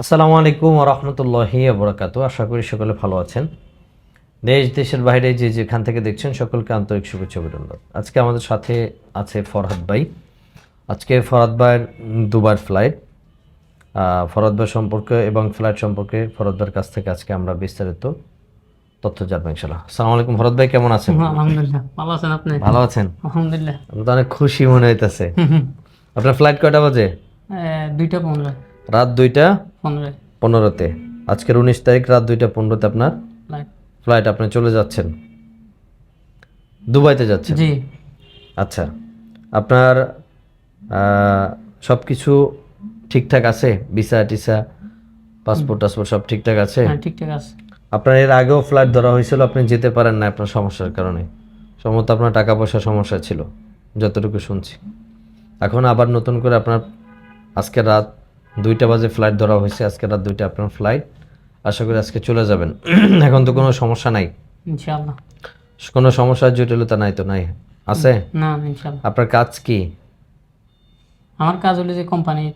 আসসালামু আলাইকুম রহমতুল্লাহি বরাকাতু আশা করি সকলে ভালো আছেন। দেশ দেশের বাইরে যে যেখান থেকে দেখছেন সকলকে আন্তরিক শুভেচ্ছা অভিনন্দন। আজকে আমাদের সাথে আছে ফরহাদ ভাই। আজকে ফরহাদ ভাইয়ের দুবার ফ্লাইট ফরহাদ ভাই সম্পর্কে এবং ফ্লাইট সম্পর্কে ফরহাদ ভাইয়ের কাছ থেকে আজকে আমরা বিস্তারিত তথ্য জানব ইনশাল্লাহ আসসালামু আলাইকুম ফরহাদ ভাই কেমন আছেন? আলহামদুলিল্লাহ। ভালো আছেন আপনি? ভালো আছেন? আলহামদুলিল্লাহ। আমি তো অনেক খুশি মনে হইতেছে। আপনার ফ্লাইট কয়টা বাজে? দুইটা পনেরো। রাত দুইটা? পনেরো পনেরোতে। আজকের উনিশ তারিখ রাত দুইটা পনেরোতে আপনার? ফ্লাইট ফ্লাইট আপনি চলে যাচ্ছেন? দুবাইতে যাচ্ছেন? জি। আচ্ছা। আপনার সব কিছু ঠিকঠাক আছে? ভিসা টিসা পাসপোর্ট টাসপোর্ট সব ঠিকঠাক আছে? হ্যাঁ ঠিকঠাক আছে। আপনার এর আগেও ফ্লাইট ধরা হয়েছিল আপনি যেতে পারেন না আপনার সমস্যার কারণে। সম্ভবত আপনার টাকা পয়সার সমস্যা ছিল যতটুকু শুনছি। এখন আবার নতুন করে আপনার আজকে রাত দুইটা বাজে ফ্লাইট ধরা হয়েছে আজকে রাত দুইটা আপনার ফ্লাইট আশা করি আজকে চলে যাবেন। এখন তো কোনো সমস্যা নাই। ইনশাআল্লাহ। কোনো সমস্যার জটিলতা নাই তো নাই? আছে? না ইনশাআল্লাহ। আপনার কাজ কি? আমার কাজ হলো যে কোম্পানি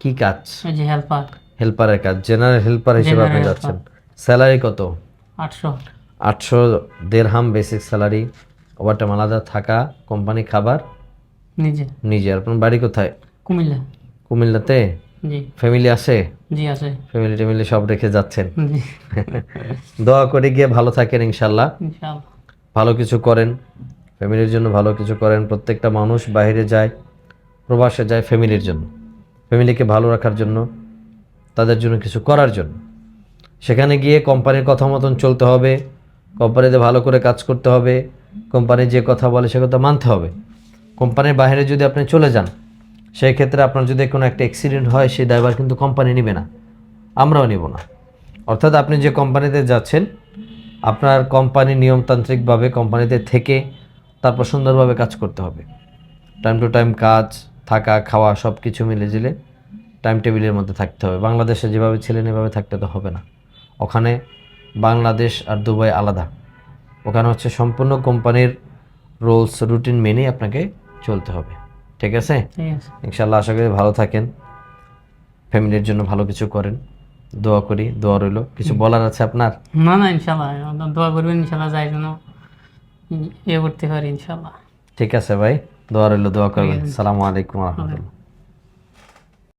কি কাজ? ওই যে হেল্পার হেল্পারের কাজ জেনারেল হেল্পার হিসেবে আপনি যাচ্ছেন। স্যালারি কত? আটশো। আটশো দেড়হাম বেসিক স্যালারি ওভারটাইম আলাদা থাকা কোম্পানি খাবার? নিজে। নিজে। আপনার বাড়ি কোথায়? কুমিল্লা। কুমিল্লাতে? জি। ফ্যামিলি আছে? জি আছে। ফ্যামিলি টেমিলি সব রেখে যাচ্ছেন? জি। দোয়া করে গিয়ে ভালো থাকেন ইনশাল্লাহ ভালো কিছু করেন। ফ্যামিলির জন্য ভালো কিছু করেন। প্রত্যেকটা মানুষ বাইরে যায় প্রবাসে যায় ফ্যামিলির জন্য। ফ্যামিলিকে ভালো রাখার জন্য তাদের জন্য কিছু করার জন্য। সেখানে গিয়ে কোম্পানির কথা মতন চলতে হবে। কোম্পানিতে ভালো করে কাজ করতে হবে। কোম্পানি যে কথা বলে সে কথা মানতে হবে। কোম্পানির বাইরে যদি আপনি চলে যান সেই ক্ষেত্রে আপনার যদি কোনো একটা অ্যাক্সিডেন্ট হয়, সেই ড্রাইভার কিন্তু কোম্পানি নেবে না। আমরাও নেব না। অর্থাৎ আপনি যে কোম্পানিতে যাচ্ছেন, আপনার কোম্পানি নিয়মতান্ত্রিকভাবে কোম্পানিতে থেকে তারপর সুন্দরভাবে কাজ করতে হবে। টাইম টু টাইম কাজ, থাকা, খাওয়া সব কিছু মিলে জিলে টাইম টেবিলের মধ্যে থাকতে হবে। বাংলাদেশে যেভাবে ছিলেন এভাবে থাকতে তো হবে না। ওখানে বাংলাদেশ আর দুবাই আলাদা। ওখানে হচ্ছে সম্পূর্ণ কোম্পানির রুলস রুটিন মেনেই আপনাকে চলতে হবে। ঠিক আছে? ইনশাল্লাহ আশা করি ভালো থাকেন। ফ্যামিলির জন্য ভালো কিছু করেন। দোয়া করি দোয়া রইল। কিছু বলার আছে আপনার? না না ইনশাল্লাহ দোয়া করবেন ইনশাল্লাহ যাই যেন ইয়ে করতে পারি ইনশাল্লাহ ঠিক আছে ভাই দোয়া রইল দোয়া করবেন। সালামু আলাইকুম রহমতুল্লাহ।